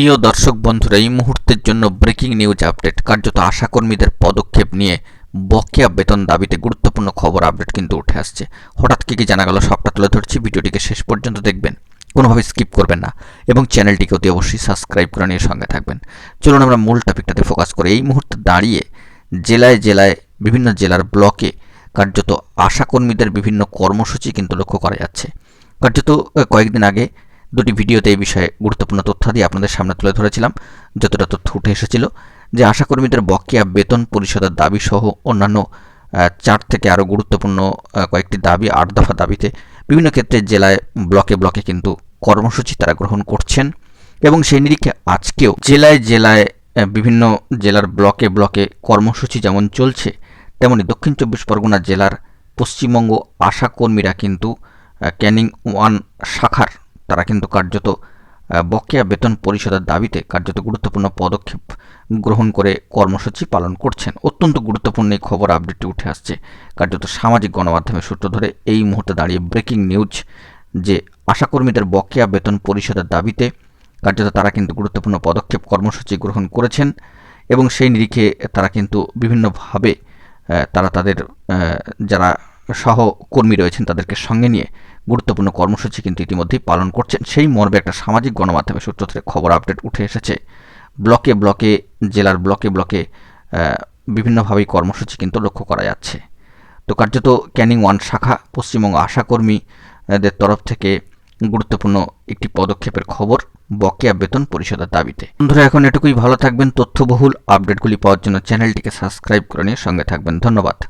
প্রিয় দর্শক বন্ধুরা, এই মুহূর্তের জন্য ব্রেকিং নিউজ আপডেট কার্যত আশাকর্মীদের পদক্ষেপ নিয়ে বকেয়া বেতন দাবিতে গুরুত্বপূর্ণ খবর আপডেট কিন্তু উঠে আসছে। হঠাৎ কি কি জানা গেল সবটা তুলে ধরছি, ভিডিওটিকে শেষ পর্যন্ত দেখবেন। কোনোভাবে স্কিপ করবেন না এবং চ্যানেলটিকে অতি অবশ্যই সাবস্ক্রাইব করে নিয়ে সঙ্গে থাকবেন। চলুন আমরা মূল টপিকটাতে ফোকাস করি। এই মুহূর্তে দাঁড়িয়ে জেলায় জেলায় বিভিন্ন জেলার ব্লকে কার্যত আশাকর্মীদের বিভিন্ন কর্মসূচি কিন্তু লক্ষ্য করা যাচ্ছে। কার্যত কয়েকদিন আগে দুটি ভিডিওতে এই বিষয়ে গুরুত্বপূর্ণ তথ্যাদি আপনাদের সামনে তুলে ধরেছিলাম, যতটা তথ্য উঠে এসেছিল, যে আশাকর্মীদের বকেয়া বেতন পরিশোধের দাবি সহ অন্যান্য চার থেকে আরও গুরুত্বপূর্ণ কয়েকটি দাবি, আট দফা দাবিতে বিভিন্ন ক্ষেত্রে জেলায় ব্লকে ব্লকে কিন্তু কর্মসূচি তারা গ্রহণ করছেন এবং সেই নিরিখে আজকেও জেলায় জেলায় বিভিন্ন জেলার ব্লকে ব্লকে কর্মসূচি যেমন চলছে, তেমনি দক্ষিণ চব্বিশ পরগনা জেলার পশ্চিমবঙ্গ আশা কর্মীরা কিন্তু ক্যানিং ওয়ান শাখার তারা কিন্তু কার্যত বকেয়া বেতন পরিশোধের দাবিতে কার্যত গুরুত্বপূর্ণ পদক্ষেপ গ্রহণ করে কর্মসূচি পালন করছেন। অত্যন্ত গুরুত্বপূর্ণ এই খবর আপডেটটি উঠে আসছে। কার্যত সামাজিক গণমাধ্যমের সূত্র ধরে এই মুহূর্তে দাঁড়িয়ে ব্রেকিং নিউজ যে আশাকর্মীদের বকেয়া বেতন পরিশোধের দাবিতে কার্যত তারা কিন্তু গুরুত্বপূর্ণ পদক্ষেপ কর্মসূচি গ্রহণ করেছেন এবং সেই নিরিখে তারা কিন্তু বিভিন্নভাবে তারা তাদের যারা সহকর্মী রয়েছেন তাদেরকে সঙ্গে নিয়ে। গুরুত্বপূর্ণ কর্মসূচি কিন্তু ইতিমধ্যেই পালন করছেন। সেই মর্মে একটা সামাজিক গণমাধ্যমের সূত্র থেকে খবর আপডেট উঠে এসেছে। ব্লকে ব্লকে, জেলার ব্লকে ব্লকে বিভিন্নভাবেই কর্মসূচি কিন্তু লক্ষ্য করা যাচ্ছে। তো কার্যত ক্যানিং ওয়ান শাখা, পশ্চিমবঙ্গ আশাকর্মীদের তরফ থেকে গুরুত্বপূর্ণ একটি পদক্ষেপের খবর বকেয়া বেতন পরিশোধের দাবিতে। বন্ধুরা, এখন এটুকুই। ভালো থাকবেন। তথ্যবহুল আপডেটগুলি পাওয়ার জন্য চ্যানেলটিকে সাবস্ক্রাইব করে নিয়ে সঙ্গে থাকবেন। ধন্যবাদ।